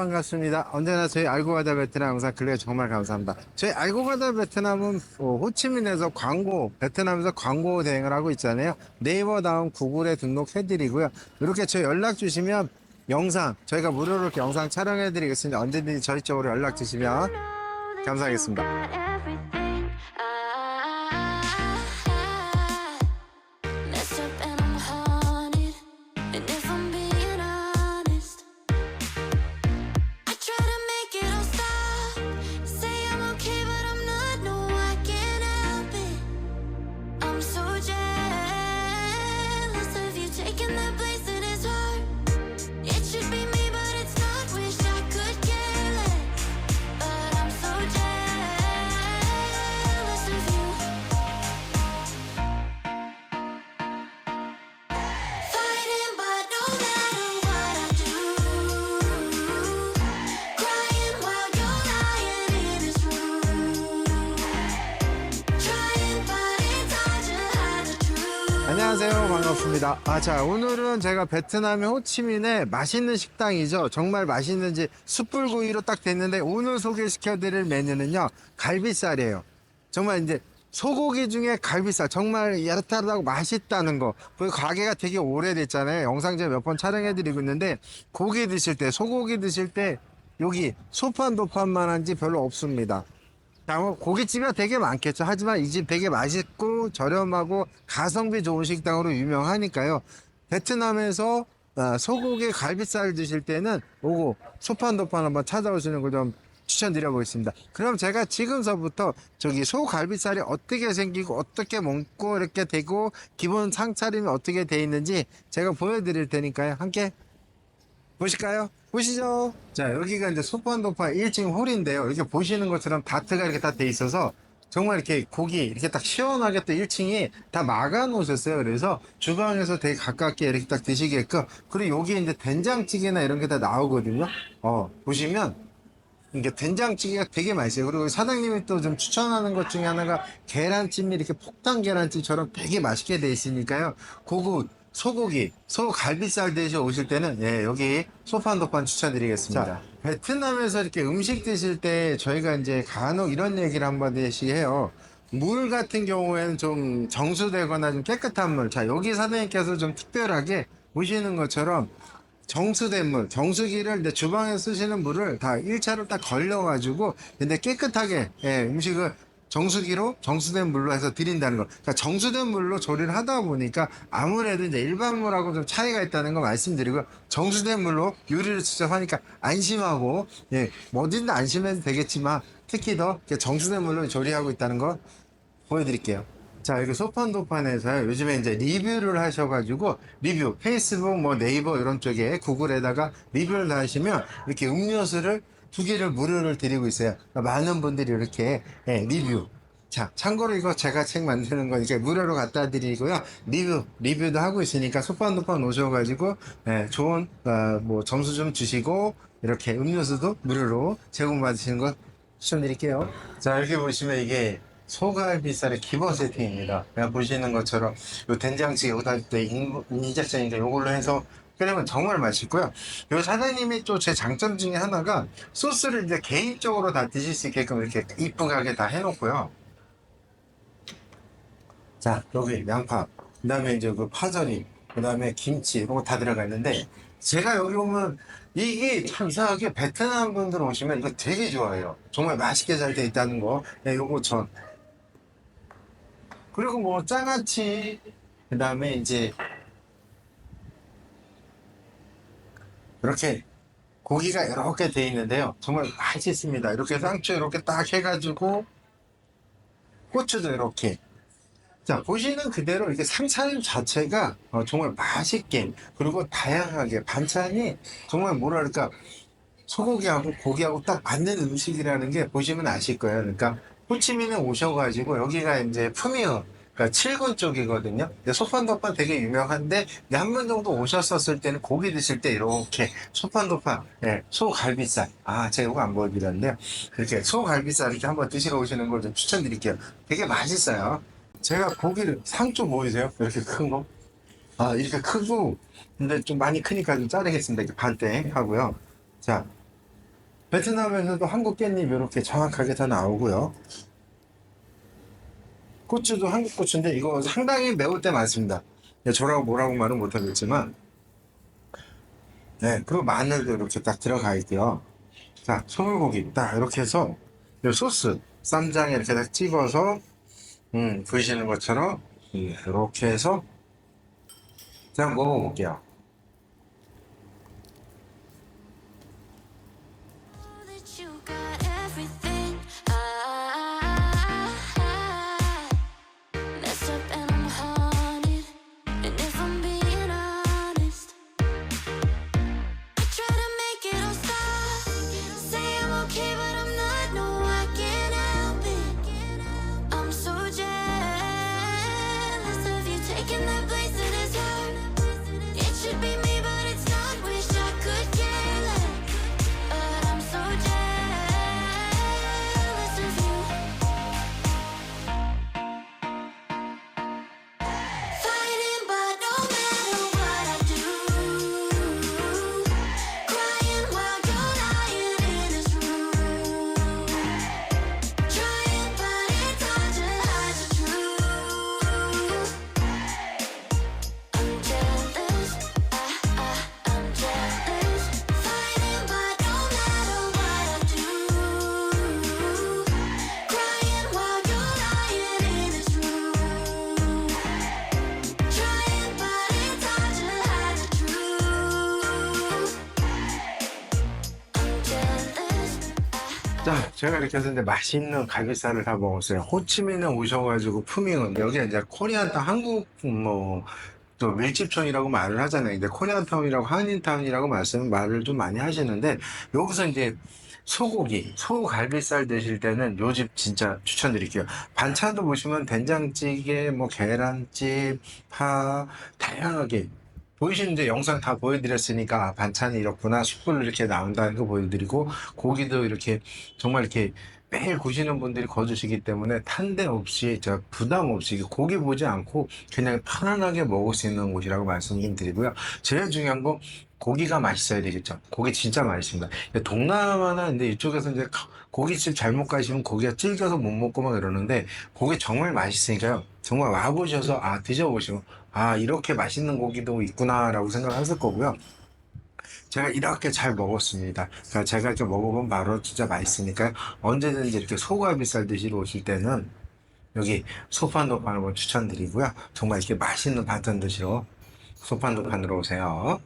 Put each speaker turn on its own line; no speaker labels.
반갑습니다. 언제나 저희 알고 가다 베트남 영상 클리어 정말 감사합니다. 저희 알고 가다 베트남은 어, 호치민에서 광고, 베트남에서 광고 대행을 하고 있잖아요. 네이버 다음 구글에 등록해드리고요. 이렇게 저희 연락 주시면 영상, 저희가 무료로 이렇게 영상 촬영해드리겠습니다. 언제든지 저희 쪽으로 연락 주시면 감사하겠습니다. 반갑습니다. 아, 자, 오늘은 제가 베트남의 호치민의 맛있는 식당이죠. 정말 맛있는 지 숯불구이로 딱 됐는데 오늘 소개시켜드릴 메뉴는요. 갈비살이에요. 정말 이제 소고기 중에 갈비살 정말 야릇하다고 맛있다는 거. 그 가게가 되게 오래됐잖아요. 영상 제가 몇 번 촬영해드리고 있는데 고기 드실 때 소고기 드실 때 여기 소판 도판만한지 별로 없습니다. 자, 뭐 고깃집이 되게 많겠죠. 하지만 이 집 되게 맛있고 저렴하고 가성비 좋은 식당으로 유명하니까요. 베트남에서 아, 소고기 갈비살 드실 때는 오고 소판도판 한번 찾아오시는 걸 좀 추천드려 보겠습니다. 그럼 제가 지금서부터 저기 소갈비살이 어떻게 생기고 어떻게 먹고 이렇게 되고 기본 상차림이 어떻게 돼 있는지 제가 보여드릴 테니까요. 함께 보실까요? 보시죠. 자, 여기가 이제 소판도파 1층 홀인데요. 이렇게 보시는 것처럼 다트가 이렇게 다 돼 있어서 정말 이렇게 고기 이렇게 딱 시원하게 또 1층이 다 막아 놓으셨어요. 그래서 주방에서 되게 가깝게 이렇게 딱 드시게끔. 그리고 여기 이제 된장찌개나 이런 게 다 나오거든요. 어, 보시면 이게 된장찌개가 되게 맛있어요. 그리고 사장님이 또 좀 추천하는 것 중에 하나가 계란찜이 이렇게 폭탄 계란찜처럼 되게 맛있게 돼 있으니까요. 고급 소고기, 소갈비살 드셔 오실 때는 예, 여기 소판도판 추천드리겠습니다. 자, 베트남에서 이렇게 음식 드실 때 저희가 이제 간혹 이런 얘기를 한마디씩 해요. 물 같은 경우에는 좀 정수되거나 좀 깨끗한 물. 자, 여기 사장님께서 좀 특별하게 보시는 것처럼 정수된 물, 정수기를 이제 주방에 쓰시는 물을 다 1차로 딱 걸려가지고 근데 깨끗하게 예, 음식을 정수기로 정수된 물로 해서 드린다는 거. 그러니까 정수된 물로 조리를 하다 보니까 아무래도 이제 일반 물하고 좀 차이가 있다는 거 말씀드리고 정수된 물로 요리를 직접 하니까 안심하고 예, 뭐든지 안심해도 되겠지만 특히 더 정수된 물로 조리하고 있다는 거 보여드릴게요. 자, 여기 소판도판에서 요즘에 이제 리뷰를 하셔가지고 리뷰, 페이스북, 뭐 네이버 이런 쪽에 구글에다가 리뷰를 다 하시면 이렇게 음료수를 두 개를 무료를 드리고 있어요. 그러니까 많은 분들이 이렇게 예, 리뷰. 자, 참고로 이거 제가 책 만드는 거니까 무료로 갖다 드리고요. 리뷰, 리뷰도 하고 있으니까 소판도판 오셔가지고 예, 좋은 어, 뭐 점수 좀 주시고 이렇게 음료수도 무료로 제공받으시는 거 추천드릴게요. 자, 이렇게 보시면 이게 소갈비살의 기본 세팅입니다. 보시는 것처럼 요 된장찌개 때 인자장인가 요걸로 해서 끓이면 정말 맛있고요. 요 사장님이 또 제 장점 중에 하나가 소스를 이제 개인적으로 다 드실 수 있게끔 이렇게 이쁘게 다 해놓고요. 자, 여기 양파, 그 다음에 이제 그 파절이, 그 다음에 김치, 이런 거 다 들어가 있는데, 제가 여기 오면, 이게 참 이상하게 베트남 분들 오시면 이거 되게 좋아해요. 정말 맛있게 잘 돼 있다는 거. 네, 요거 전. 그리고 뭐, 장아찌, 그 다음에 이제, 이렇게 고기가 이렇게 돼 있는데요. 정말 맛있습니다. 이렇게 상추 이렇게 딱 해가지고, 고추도 이렇게. 자, 보시는 그대로 이렇게 상차림 자체가 어, 정말 맛있게, 그리고 다양하게, 반찬이 정말 뭐랄까, 소고기하고 고기하고 딱 맞는 음식이라는 게 보시면 아실 거예요. 그러니까, 호치민에 오셔가지고, 여기가 이제 푸미어, 그러니까 7군 쪽이거든요. 소판도판 되게 유명한데, 한 번 정도 오셨었을 때는 고기 드실 때 이렇게 소판도판, 예, 소갈비살. 아, 제가 이거 안 보여드렸는데요. 이렇게 소갈비살 이렇게 한번 드시러 오시는 걸 좀 추천드릴게요. 되게 맛있어요. 제가 고기를 상쪽 보이세요? 이렇게 큰 거? 아 이렇게 크고 근데 좀 많이 크니까 좀 자르겠습니다. 이렇게 반대 하고요. 자 베트남에서도 한국 깻잎 이렇게 정확하게 다 나오고요. 고추도 한국 고추인데 이거 상당히 매울 때 많습니다. 예, 저라고 뭐라고 말은 못하겠지만 네 그리고 마늘도 이렇게 딱 들어가 있고요. 자 소불고기 딱 이렇게 해서 이 소스 쌈장에 이렇게 딱 찍어서 음 보이시는 것처럼 예, 이렇게 해서 제가 먹어볼게요. 자, 제가 이렇게 이제 맛있는 갈비살을 다 먹었어요. 호치민에 오셔가지고 푸밍은 여기 이제 코리안타운 한국 뭐. 또 밀집촌이라고 말을 하잖아요. 근데 코리안 타운이라고 한인 타운이라고 말씀 말을 좀 많이 하시는데 여기서 이제 소고기, 소갈비살 드실 때는 요 집 진짜 추천드릴게요. 반찬도 보시면 된장찌개, 뭐 계란찜, 파 다양하게 보이시는데 영상 다 보여드렸으니까 아, 반찬이 이렇구나 숯불 이렇게 나온다는 거 보여드리고 고기도 이렇게 정말 이렇게 매일 구시는 분들이 거주시기 때문에 탄데 없이 저 부담 없이 고기 보지 않고 그냥 편안하게 먹을 수 있는 곳이라고 말씀 좀 드리고요. 제일 중요한 건 고기가 맛있어야 되겠죠. 고기 진짜 맛있습니다. 동남아나 근데 이쪽에서 이제 가- 고깃집 잘못 가시면 고기가 질겨서 못 먹고 막 이러는데 고기 정말 맛있으니까요. 정말 와보셔서 아 드셔보시고 아 이렇게 맛있는 고기도 있구나라고 생각하실 거고요. 제가 이렇게 잘 먹었습니다. 그러니까 제가 이렇게 먹어본 바로 진짜 맛있으니까 언제든지 이렇게 소갈비살 드시러 오실 때는 여기 소판도판 한번 추천드리고요. 정말 이렇게 맛있는 반찬 드시러 소판도판으로 오세요.